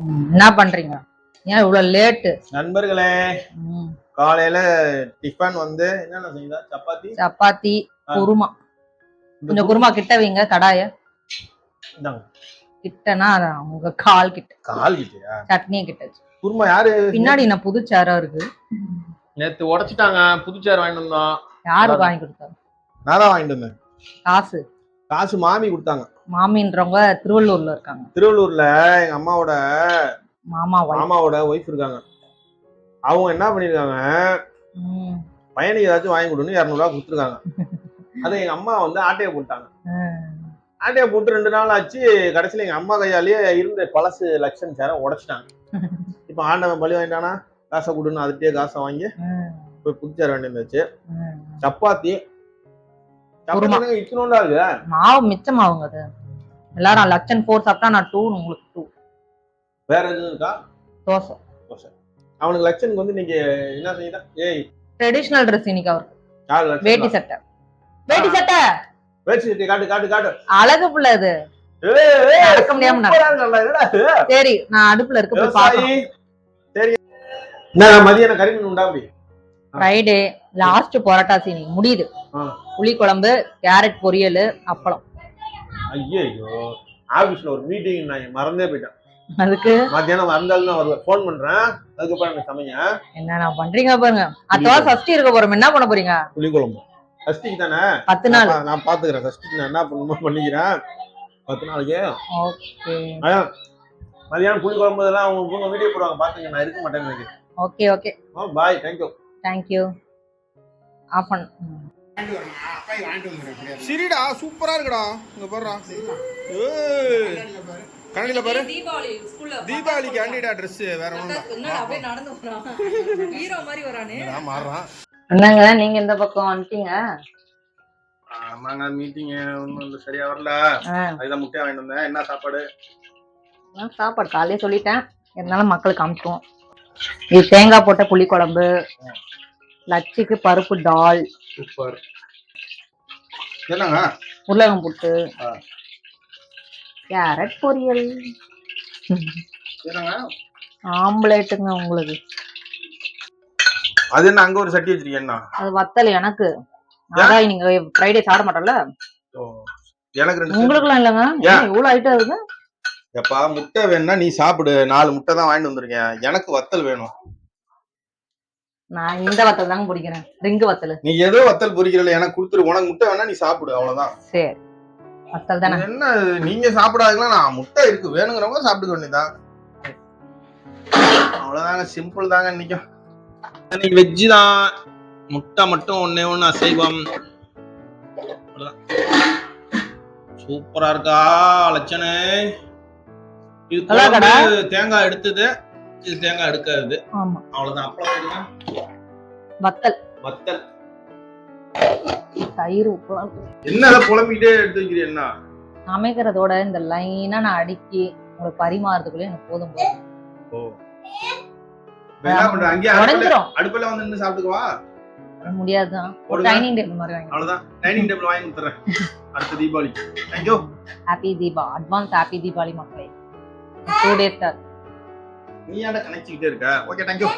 என்ன பண்றீங்க? ஏன் இவ்வளவு லேட்டு நண்பர்களே காலையில டிஃபன் வந்து என்னென்ன செஞ்சா சப்பாத்தி? சப்பாத்தி. குருமா. இந்த கொஞ்சம் குருமா கிட்ட வைங்க கடாய. கிட்டனா உங்க கால் கிட்ட. கால் கிட்டியா? சட்னியை கிட்ட. குருமா யாரு? பின்னாடி என்ன புது சேரா இருக்கு. நேத்து உடைச்சிட்டாங்க புது சேர் வாங்கிட்டு வந்தோம். யாருக்கு வாங்கி கொடுத்தாரு நான் தான் வாங்கிட்டு வந்தேன். காசு. காசு மாமி கொடுத்தாங்க. மாமின்றவங்க திருவள்ளூர்ல இருக்காங்க. திருவள்ளூர்ல எங்க அம்மாவோட மாமா. மாமாவோட ஒய்ஃப் இருக்காங்க. அவங்க என்ன பண்ணிருக்காங்க? பையனுக்கு ஏதாச்சும் வாங்கி கொடுன்னு இரநூறுவா கொடுத்துருக்காங்க. அதை எங்க அம்மா வந்து ஆட்டையை போட்டாங்க. ஆட்டையை போட்டு ரெண்டு நாள் ஆச்சு. கடைசியில எங்க அம்மா கையாலேயே இருந்த பழசு லட்சம் சேர உடைச்சிட்டாங்க. இப்ப ஆண்டவன் பழி வாங்கிட்டானா? காசை கொடுன்னு அதுட்டே காசை வாங்கி போய் புது சேர வேண்டி இருந்துச்சு ம். சப்பாத்தி. சப்பாத்தி இத்தனோண்டா இருக்கு மாவு மிச்சமாவுங்க அது. எல்லாரும் லட்சன் ஃபோர் சாப்பிட்டா நான் டூ உங்களுக்கு டூ வேற எதுவும் இருக்கா? தோசை. அவனுக்கு லட்சனுக்கு வந்து நீங்க என்ன செய்யுதா ஏய். ட்ரெடிஷனல் ட்ரெஸ் இன்னைக்கு அவருக்கு. வேட்டி சட்டை. வேட்டி சட்டை. வேட்டி சட்டை காட்டு காட்டு காட்டு. அழகு புள்ள அது. நடக்க முடியாம? சரி நான் அடுப்புல இருக்க போய் சரி. மதியானம் கறி மீன் உண்டா அப்படி ஃப்ரைடே லாஸ்ட் பொரோட்டா சீனி முடியுது. புளி குழம்பு கேரட் பொரியல் அப்பளம். ஐயோ ஆபீஸ்ல ஒரு மீட்டிங் நான் மறந்தே போயிட்டேன். அதுக்கு? மத்தியானம் வந்தாலும் நான் வருவேன் ஃபோன் பண்றேன். அதுக்கப்புறம் எனக்கு சமைங்க. என்னண்ணா பண்றீங்க பாருங்க. அத்தவா சஷ்டி இருக்க போறோம். என்ன பண்ண போறீங்க? புளிக்குழம்பு. சஷ்டிக்கு தானே? பத்து நாள். நான் நான் பாத்துக்கிறேன். சஷ்டிக்கு நான் என்ன பண்ணுமோ பண்ணிக்கிறேன். பத்து நாளைக்கு. ஓகே. அதான் மதியானம் புளிக்குழம்பு இதெல்லாம் அவங்க இவங்க வீடியோ போடுவாங்க. பாத்துங்க நான் இருக்க மாட்டேன் okay okay. Bye thank you thank you off பண்ண. சரிடா சூப்பரா இருக்குடா. இங்க பாருடா. ஏய். கண்ணாடியில பாரு. தீபாவளி கேண்டிடா Dress வேற ஒண்ணும் என்னங்க நீங்க இந்த பக்கம் வந்துட்டீங்க? ஆமாங்க மீட்டிங் ஒன்றும் இல்லை சரியா வரல. அதுதான் முட்டையா வாங்கிட்டு வந்தேன். என்ன சாப்பாடு? நான் சாப்பாடு காலையிலே சொல்லிட்டேன். இருந்தாலும் மக்களுக்கு அமுச்சுவோம் இது தேங்காய் போட்ட புளி குழம்பு லட்சிக்கு பருப்பு டால். சூப்பர். என்னங்க? உருளகம் புட்டு. கேரட் பொரியல். என்னங்க? ஆம்லேட்டுங்க உங்களுக்கு. அது என்ன அங்க ஒரு சட்டி வச்சிருக்கேன்னா அது வத்தல் எனக்கு. அதான் நீங்க ஃப்ரைடே சாப்பிட மாட்டோம்ல எனக்கு ரெண்டு. உங்களுக்குலாம் இல்லைங்க. இவ்வளவு ஐட்டம் இருக்கு? எப்பா முட்டை வேணும்னா நீ சாப்பிடு. நாலு முட்டை தான் வாங்கிட்டு வந்திருக்கேன். எனக்கு வத்தல் வேணும். நான் இந்த வத்தல் தாங்க பிடிக்கிறேன். ரிங்கு வத்தல். நீ ஏதோ வத்தல் பொரிக்கிறல எனக்கு கொடுத்துரு. உனக்கு முட்டை வேணா நீ சாப்பிடு அவ்வளவுதான். சரி. வத்தல் தானே. என்ன? நீங்க சாப்பிடாதுலாம் நான் முட்டை இருக்கு. வேணுங்கிறவங்க சாப்பிட்டுக்க வேண்டியதான் அவ்வளவுதாங்க சிம்பிள் தாங்க இன்னைக்கும். இன்னைக்கு வெஜ்ஜு தான் முட்டை மட்டும் ஒன்னே ஒண்ணு அசைவம். அவ்வளவுதான். சூப்பரா இருக்கா லட்சணே. இது தேங்காய் எடுத்தது. இது தேங்காய் எடுக்காது. ஆமா. அவ்வளவுதான். தெரியுமா? வத்தல். வத்தல். தயிர் உப்புலாம் என்ன அதை புலம்பிக்கிட்டே எடுத்து சமைக்கிறதோட இந்த லைனா நான் அடுக்கி உங்களுக்கு பரிமாறதுக்குள்ளே எனக்கு போதும் போதும் ஓ. அடுப்புல வந்து நின்று சாப்பிட்டுக்குவா? முடியாதுதான். டைனிங் டேபிள் மாதிரி வாங்கி அவ்வளவுதான். டைனிங் டேபிள் வாங்கி கொடுத்துறேன். அடுத்த தீபாவளி. தேங்க்யூ ஹாப்பி தீபா அட்வான்ஸ் ஹாப்பி தீபாவளி மக்களே. டூ டேஸ் தான் நீ ஏன்டா கணச்சிக்கிட்டே இருக்க ஓகே தேங்க்யூ